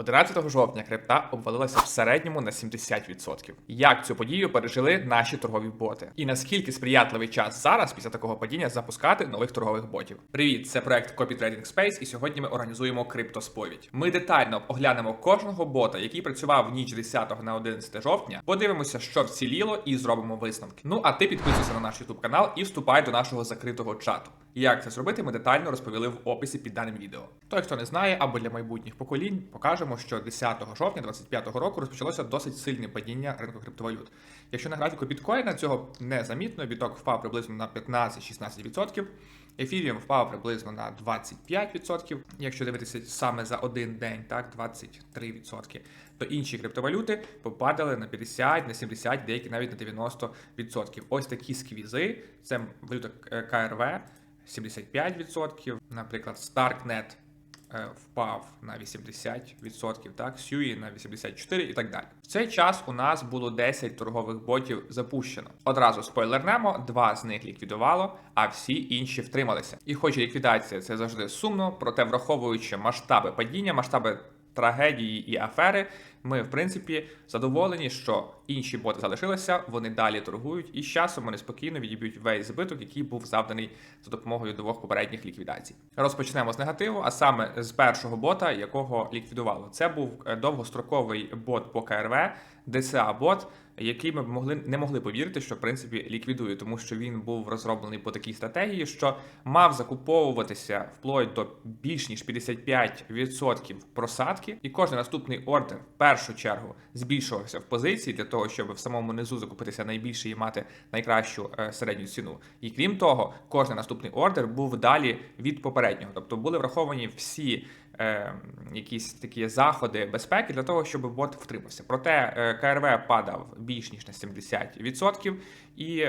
11 жовтня крипта обвалилася в середньому на 70%. Як цю подію пережили наші торгові боти? І наскільки сприятливий час зараз після такого падіння запускати нових торгових ботів? Привіт, це проект Copy Trading Space, і сьогодні ми організуємо криптосповідь. Ми детально оглянемо кожного бота, який працював в ніч 10 на 11 жовтня. Подивимося, що вціліло, і зробимо висновки. Ну а ти підписуйся на наш YouTube канал і вступай до нашого закритого чату. Як це зробити, ми детально розповіли в описі під даним відео. Той, хто не знає, або для майбутніх поколінь, покажемо, що 10 жовтня 2025 року розпочалося досить сильне падіння ринку криптовалют. Якщо на графіку біткоїна цього незамітно, біток впав приблизно на 15-16%. Ефіріум впав приблизно на 25%. Якщо дивитися саме за один день, так 23%, то інші криптовалюти попадали на 50, на 70, деякі навіть на 90%. Ось такі сквізи. Це валюта КРВ 75%, наприклад, Starknet е, впав на 80%, так, Сюї на 84% і так далі. В цей час у нас було 10 торгових ботів запущено. Одразу спойлернемо, два з них ліквідувало, а всі інші втрималися. І хоч ліквідація це завжди сумно, проте враховуючи масштаби падіння, масштаби трагедії і афери, ми в принципі задоволені, що інші боти залишилися, вони далі торгують, і з часом вони спокійно відіб'ють весь збиток, який був завданий за допомогою двох попередніх ліквідацій. Розпочнемо з негативу, а саме з першого бота, якого ліквідувало. Це був е, довгостроковий бот по КРВ, DCA бот, який ми могли не могли повірити, що в принципі ліквідує, тому що він був розроблений по такій стратегії, що мав закуповуватися вплоть до більш ніж 55% просадки, і кожен наступний ордер в першу чергу збільшувався в позиції для того, щоб в самому низу закупитися найбільше і мати найкращу е, середню ціну. І крім того, кожен наступний ордер був далі від попереднього, тобто були враховані всі. Е, якісь такі заходи безпеки для того, щоб бот втримався. Проте е, КРВ падав більш ніж на 70%, і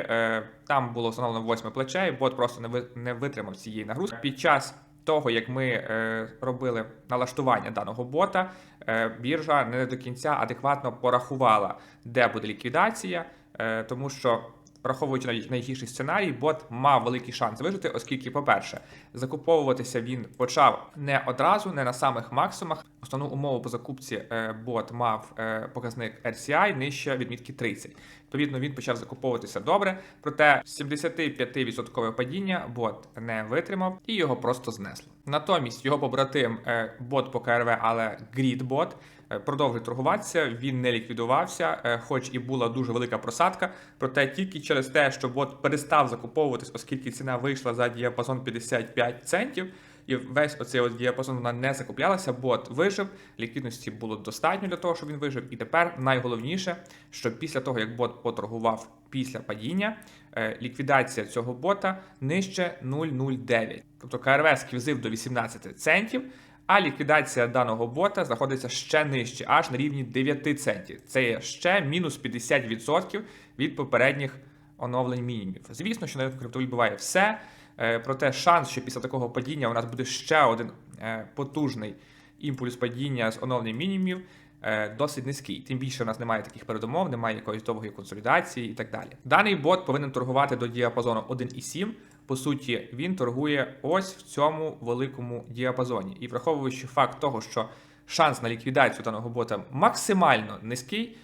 там було встановлено восьме плече, і бот просто не витримав цієї нагрузки. Під час того, як ми е, робили налаштування даного бота, е, біржа не до кінця адекватно порахувала, де буде ліквідація, е, тому що. Враховуючи най- найгірший сценарій, бот мав великий шанс вижити, оскільки, по-перше, закуповуватися він почав не одразу, не на самих максимумах. Основну умову по закупці бот мав показник RCI нижче відмітки 30. Відповідно, він почав закуповуватися добре, проте 75% падіння бот не витримав і його просто знесло. Натомість його побратим е, бот по КРВ, але Грідбот е, продовжує торгуватися. Він не ліквідувався, е, хоч і була дуже велика просадка. Проте тільки через те, що бот перестав закуповуватись, оскільки ціна вийшла за діапазон 55 центів. І весь оцей от діапазон вона не закуплялася, бот вижив, ліквідності було достатньо для того, щоб він вижив. І тепер найголовніше, що після того, як бот поторгував після падіння, е, ліквідація цього бота нижче 0,09. Тобто КРВ сквізив до 18 центів, а ліквідація даного бота знаходиться ще нижче, аж на рівні 9 центів. Це є ще мінус 50% від попередніх оновлень мінімумів. Звісно, що на ринку буває все. Е, Проте шанс, що після такого падіння у нас буде ще один е, потужний імпульс падіння з оновлення мінімумів, е, досить низький. Тим більше у нас немає таких передумов, немає якоїсь довгої консолідації і так далі. Даний бот повинен торгувати до діапазону 1,7. По суті, він торгує ось в цьому великому діапазоні. І враховуючи факт того, що шанс на ліквідацію даного бота максимально низький,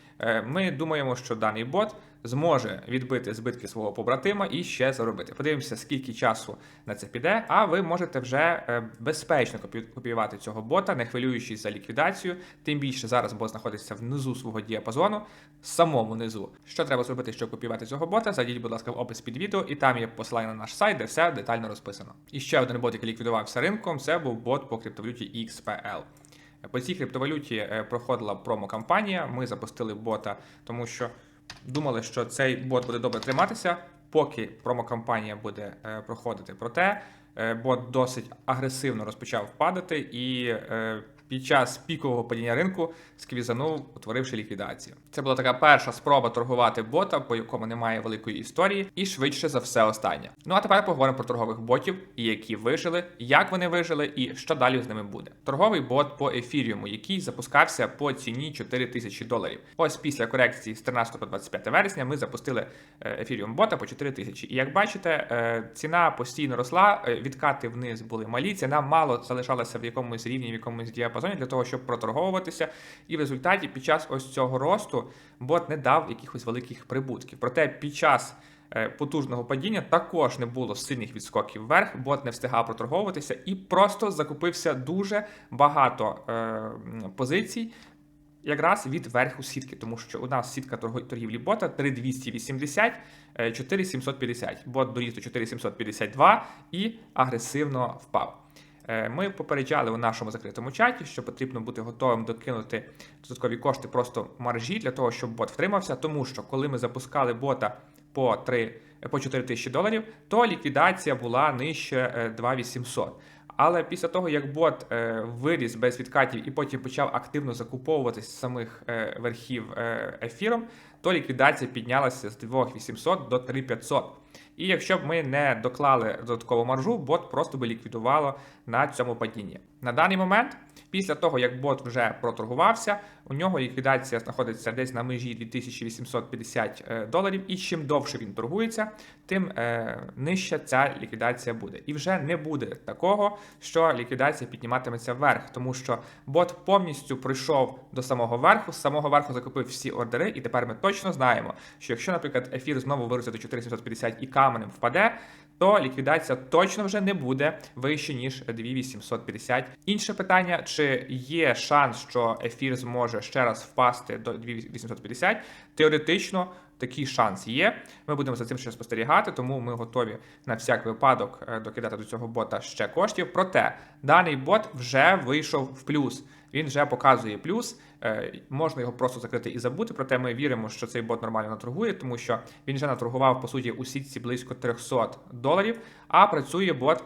ми думаємо, що даний бот зможе відбити збитки свого побратима і ще заробити. Подивимося, скільки часу на це піде. А ви можете вже е, безпечно копіювати цього бота, не хвилюючись за ліквідацію. Тим більше зараз бот знаходиться внизу свого діапазону, самому низу. Що треба зробити, щоб копіювати цього бота? Зайдіть, будь ласка, в опис під відео, і там є посилання на наш сайт, де все детально розписано. І ще один бот, який ліквідувався ринком, це був бот по криптовалюті XPL. По цій криптовалюті е, проходила промо-кампанія. Ми запустили бота, тому що думали, що цей бот буде добре триматися, поки промо-кампанія буде е, проходити. Проте е, бот досить агресивно розпочав падати і е, під час пікового падіння ринку сквізанув, утворивши ліквідацію. Це була така перша спроба торгувати бота, по якому немає великої історії, і швидше за все остання. Ну а тепер поговоримо про торгових ботів, і які вижили, як вони вижили, і що далі з ними буде. Торговий бот по ефіріуму, який запускався по ціні 4 тисячі доларів. Ось після корекції з 13 по 25 вересня ми запустили е, ефіріум бота по 4 тисячі. І як бачите, е, ціна постійно росла, е, відкати вниз були малі, ціна мало залишалася в якомусь рівні, в якомусь діапазоні діапазоні для того, щоб проторговуватися. І в результаті під час ось цього росту бот не дав якихось великих прибутків. Проте під час е, потужного падіння також не було сильних відскоків вверх, бот не встигав проторговуватися і просто закупився дуже багато е, позицій. Якраз від верху сітки, тому що у нас сітка торгівлі бота 3280, е, 4750. Бот доріс до 4752 і агресивно впав. Е, Ми попереджали у нашому закритому чаті, що потрібно бути готовим докинути додаткові кошти просто маржі для того, щоб бот втримався. Тому що коли ми запускали бота по 3, по 4 тисячі доларів, то ліквідація була нижче е, 2800. Але після того, як бот е, виріс без відкатів і потім почав активно закуповуватись з самих е, верхів е, ефіром, то ліквідація піднялася з 2800 до 3500. І якщо б ми не доклали додаткову маржу, бот просто би ліквідувало на цьому падінні. На даний момент, після того як бот вже проторгувався, у нього ліквідація знаходиться десь на межі 2850 е, доларів. І чим довше він торгується, тим е, нижча ця ліквідація буде. І вже не буде такого, що ліквідація підніматиметься вверх, тому що бот повністю пройшов до самого верху, з самого верху закупив всі ордери, і тепер ми точно знаємо, що якщо, наприклад, ефір знову виросте до 4750 і каменем впаде. То ліквідація точно вже не буде вище ніж 2850. Інше питання: чи є шанс, що ефір зможе ще раз впасти до 2850? Теоретично такий шанс є. Ми будемо за цим ще спостерігати, тому ми готові на всяк випадок е, докидати до цього бота ще коштів. Проте даний бот вже вийшов в плюс. Він вже показує плюс. Е, Можна його просто закрити і забути. Проте ми віримо, що цей бот нормально наторгує, тому що він вже наторгував по суті у сітці близько 300 доларів, а працює бот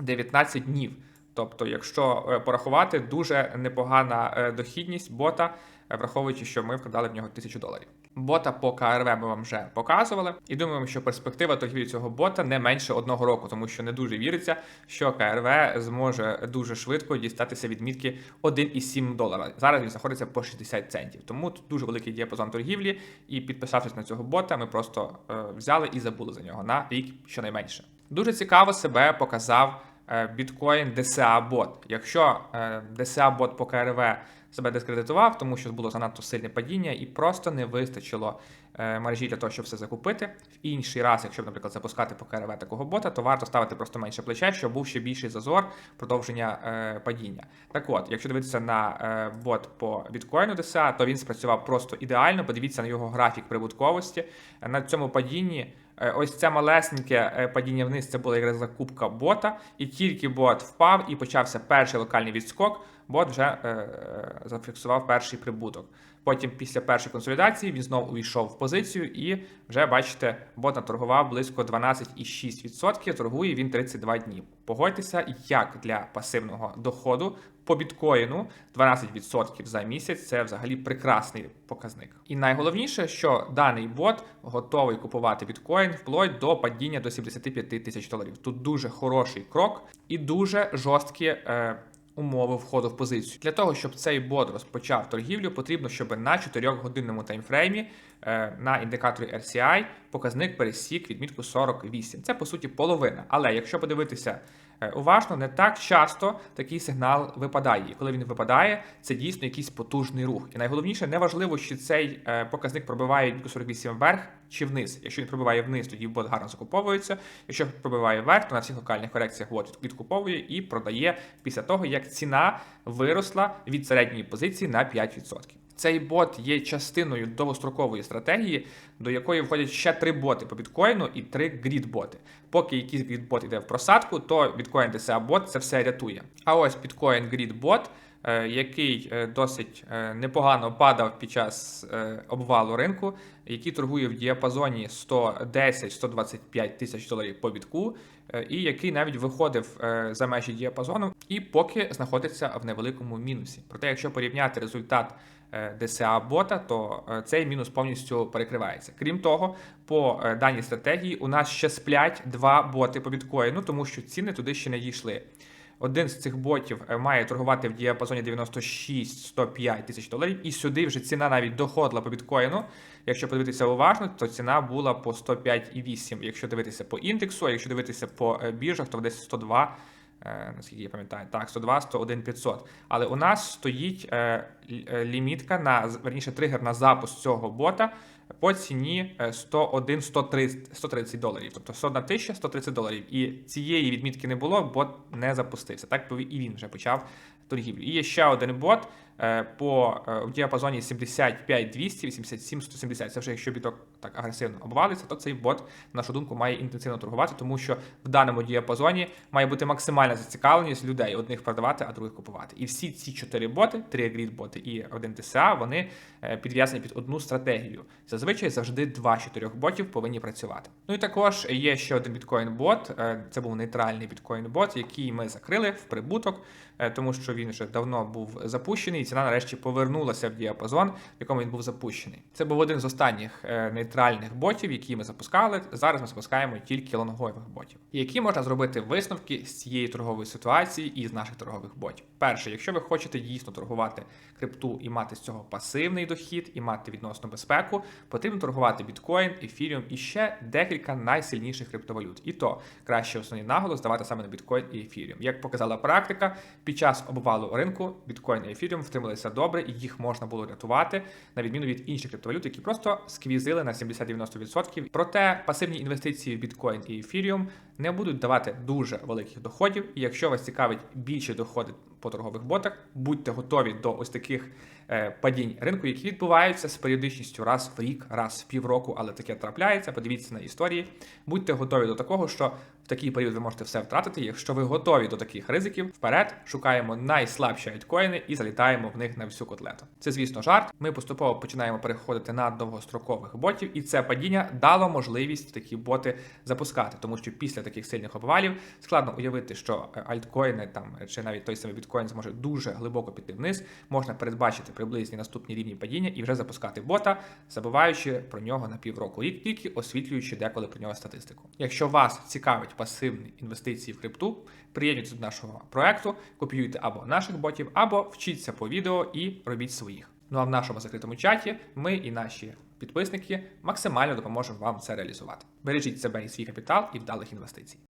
19 днів. Тобто, якщо е, порахувати, дуже непогана дохідність бота, враховуючи, що ми вкладали в нього 1000 доларів. Бота по КРВ ми вам вже показували, і думаємо, що перспектива торгівлі цього бота не менше одного року, тому що не дуже віриться, що КРВ зможе дуже швидко дістатися відмітки 1,7 долара. Зараз він знаходиться по 60 центів. Тому тут дуже великий діапазон торгівлі. І підписавшись на цього бота, ми просто е, взяли і забули за нього на рік щонайменше. Дуже цікаво себе показав е, біткоін DCA бот. Якщо е, DCA бот по КРВ себе дискредитував, тому що було занадто сильне падіння і просто не вистачило е, мережі для того, щоб все закупити. В інший раз, якщо, наприклад, запускати по КРВ такого бота, то варто ставити просто менше плече, щоб був ще більший зазор продовження е, падіння. Так от, якщо дивитися на е, бот по біткоїну DCA, то він спрацював просто ідеально. Подивіться на його графік прибутковості. На цьому падінні. Ось це малесеньке падіння вниз це була якраз закупка бота, і тільки бот впав і почався перший локальний відскок, бот вже е, е, зафіксував перший прибуток. Потім, після першої консолідації, він знову увійшов в позицію, і вже бачите, бот наторгував близько 12,6%. Торгує він 32 дні. Погодьтеся, як для пасивного доходу по біткоїну 12% за місяць це взагалі прекрасний показник. І найголовніше, що даний бот готовий купувати біткоін вплоть до падіння до 75 тисяч доларів. Тут дуже хороший крок і дуже жорсткі. Е, Умови входу в позицію для того, щоб цей бот розпочав торгівлю, потрібно, щоб на 4-годинному таймфреймі е, на індикаторі RCI показник пересік відмітку 48. Це по суті половина. Але якщо подивитися уважно, не так часто такий сигнал випадає. І коли він випадає, це дійсно якийсь потужний рух. І найголовніше, неважливо, чи цей е, показник пробиває 48 вверх чи вниз. Якщо він пробиває вниз, тоді бот гарно закуповується. Якщо пробиває вверх, то на всіх локальних корекціях бот відкуповує і продає після того, як ціна виросла від середньої позиції на 5%. Цей бот є частиною довгострокової стратегії, до якої входять ще три боти по біткоїну і три грід-боти. Поки якийсь грід-бот йде в просадку, то біткоін DCA бот це все рятує. А ось біткоін грід-бот, е, який е, досить е, непогано падав під час обвалу ринку, який торгує в діапазоні 110-125 тисяч доларів по бітку, і який навіть виходив за межі діапазону, і поки знаходиться в невеликому мінусі. Проте, якщо порівняти результат DCA бота, то е, цей мінус повністю перекривається. Крім того, по е, даній стратегії у нас ще сплять два боти по біткоїну, тому що ціни туди ще не дійшли. Один з цих ботів е, має торгувати в діапазоні 96-105 тисяч доларів, і сюди вже ціна навіть доходила по біткоїну. Якщо подивитися уважно, то ціна була по 105,8. Якщо дивитися по індексу, а якщо дивитися по е, біржах, то десь 102 е, наскільки я пам'ятаю, так, 102, 101, 500. Але у нас стоїть е, е, лімітка на верніше тригер на запуск цього бота по ціні е, 101, 130, 130 доларів. Тобто 101 тисяча, 130 доларів. І цієї відмітки не було, бот не запустився. Так і він вже почав торгівлю. І є ще один бот е, по е, в діапазоні 75 200, 87 170. Це вже якщо біток так агресивно обвалиться, то цей бот, на нашу думку, має інтенсивно торгувати, тому що в даному діапазоні має бути максимальна зацікавленість людей одних продавати, а других купувати. І всі ці чотири боти, три грід боти і один ТСА, вони е, підв'язані під одну стратегію. Зазвичай завжди два з чотирьох ботів повинні працювати. Ну і також є ще один біткоін-бот. Це був нейтральний біткоін-бот, який ми закрили в прибуток, тому що він вже давно був запущений, і ціна нарешті повернулася в діапазон, в якому він був запущений. Це був один з останніх е, нейтральних ботів, які ми запускали. Зараз ми запускаємо тільки лонгових ботів. Які можна зробити висновки з цієї торгової ситуації і з наших торгових ботів? Перше, якщо ви хочете дійсно торгувати крипту і мати з цього пасивний дохід, і мати відносну безпеку, потрібно торгувати біткоін, ефіріум і ще декілька найсильніших криптовалют. І то краще основний наголос давати саме на біткоін і ефіріум. Як показала практика, під час обвалу ринку біткоін і ефіріум втрималися добре, і їх можна було рятувати на відміну від інших криптовалют, які просто сквізили на 70-90%. Проте пасивні інвестиції в біткоін і ефіріум не будуть давати дуже великих доходів. І якщо вас цікавить більше доходи по торгових ботах, будьте готові до ось таких е, падінь ринку, які відбуваються з періодичністю раз в рік, раз в півроку, але таке трапляється. Подивіться на історії. Будьте готові до такого, що в такий період ви можете все втратити. Якщо ви готові до таких ризиків, вперед шукаємо найслабші альткоїни і залітаємо в них на всю котлету. Це, звісно, жарт. Ми поступово починаємо переходити на довгострокових ботів, і це падіння дало можливість такі боти запускати, тому що після таких сильних обвалів складно уявити, що е, альткоїни там чи навіть той самий біткоін зможе дуже глибоко піти вниз. Можна передбачити приблизні наступні рівні падіння і вже запускати бота, забуваючи про нього на півроку рік, тільки освітлюючи деколи про нього статистику. Якщо вас цікавить пасивні інвестиції в крипту, приєднуйтесь до нашого проекту, копіюйте або наших ботів, або вчіться по відео і робіть своїх. Ну а в нашому закритому чаті ми і наші підписники максимально допоможемо вам це реалізувати. Бережіть себе і свій капітал і вдалих інвестицій.